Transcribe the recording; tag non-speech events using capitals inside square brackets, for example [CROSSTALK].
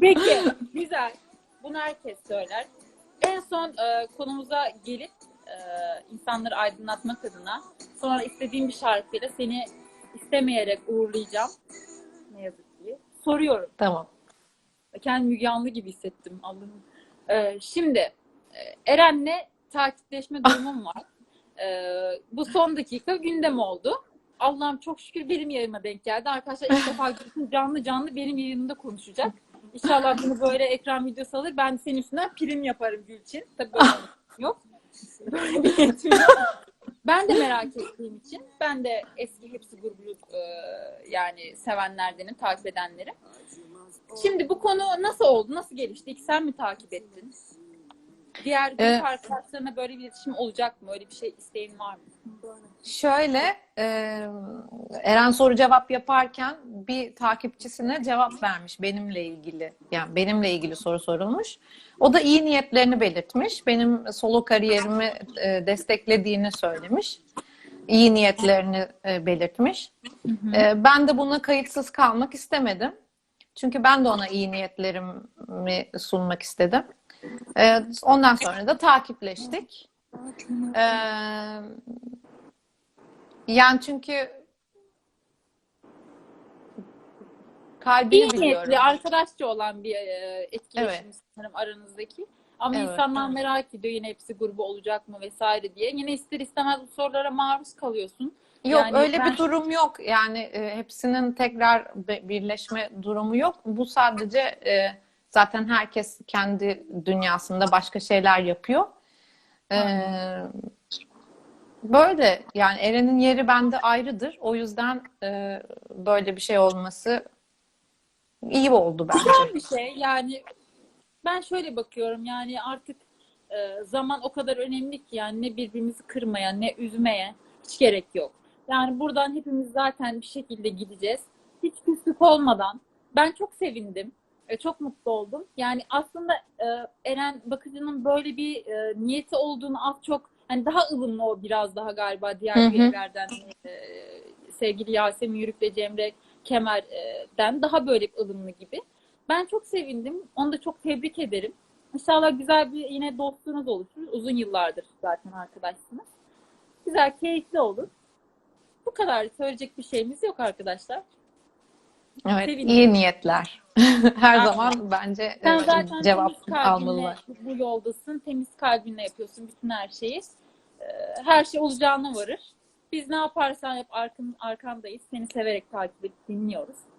Peki, güzel. Bunu herkes söyler. En son e, konumuza gelip e, insanları aydınlatmak adına sonra istediğim bir şarkıyla seni istemeyerek uğurlayacağım. Ne yazık ki. Soruyorum. Tamam. Kendimi Müge Anlı gibi hissettim Allah'ım. E, şimdi e, Eren'le takipleşme [LAUGHS] durumum var. E, bu son dakika gündem oldu. Allah'ım çok şükür benim yayınıma denk geldi. Arkadaşlar ilk defa [LAUGHS] canlı canlı benim yayınımda konuşacak. İnşallah bunu böyle ekran videosu alır. Ben senin üstünden prim yaparım Gülçin. Tabii böyle bir yok. [LAUGHS] Böyle bir niyetim yok. Ben de merak ettiğim için ben de eski hepsi grubu e, yani sevenlerdenim, takip edenlerim. Şimdi bu konu nasıl oldu? Nasıl gelişti? İlk sen mi takip ettin? Diğer grup Ee, arkadaşlarına böyle bir iletişim olacak mı? Öyle bir şey isteğin var mı? Şöyle, e, Eren soru cevap yaparken bir takipçisine cevap vermiş benimle ilgili. Yani benimle ilgili soru sorulmuş. O da iyi niyetlerini belirtmiş. Benim solo kariyerimi e, desteklediğini söylemiş. İyi niyetlerini e, belirtmiş. E, ben de buna kayıtsız kalmak istemedim. Çünkü ben de ona iyi niyetlerimi sunmak istedim. E, ondan sonra da takipleştik. E, yani çünkü kalbini İyi biliyorum. niyetli, arkadaşça olan bir e, etkileşim Evet. sanırım aranızdaki. Ama Evet. insanlar merak ediyor yine hepsi grubu olacak mı vesaire diye. Yine ister istemez bu sorulara maruz kalıyorsun. Yok Yani öyle ben- bir durum yok. Yani e, hepsinin tekrar birleşme durumu yok. Bu sadece e, zaten herkes kendi dünyasında başka şeyler yapıyor. E, böyle yani Eren'in yeri bende ayrıdır. O yüzden e, böyle bir şey olması iyi oldu bence. Güzel bir şey. Yani ben şöyle bakıyorum yani artık e, zaman o kadar önemli ki yani ne birbirimizi kırmaya ne üzmeye hiç gerek yok. Yani buradan hepimiz zaten bir şekilde gideceğiz. Hiç küslük olmadan. Ben çok sevindim. E, Çok mutlu oldum. Yani aslında e, Eren Bakıcı'nın böyle bir e, niyeti olduğunu az çok hani daha ılımlı o biraz daha galiba diğer üyelerden e, sevgili Yasemin Yürük ve Cemre Kemer'den daha böyle ılımlı gibi. Ben çok sevindim. Onu da çok tebrik ederim. İnşallah güzel bir yine dostluğunuz oluşur. Uzun yıllardır zaten arkadaşsınız. Güzel, keyifli olur. Bu kadar söyleyecek bir şeyimiz yok arkadaşlar. Evet, Sevindim. iyi niyetler. [LAUGHS] Her Aynen. zaman bence Sen e, zaten cevap almalılar. bu yoldasın. Temiz kalbinle yapıyorsun bütün her şeyi. Ee, Her şey olacağına varır. Biz ne yaparsan yap arkan, arkandayız. Seni severek takip edip dinliyoruz.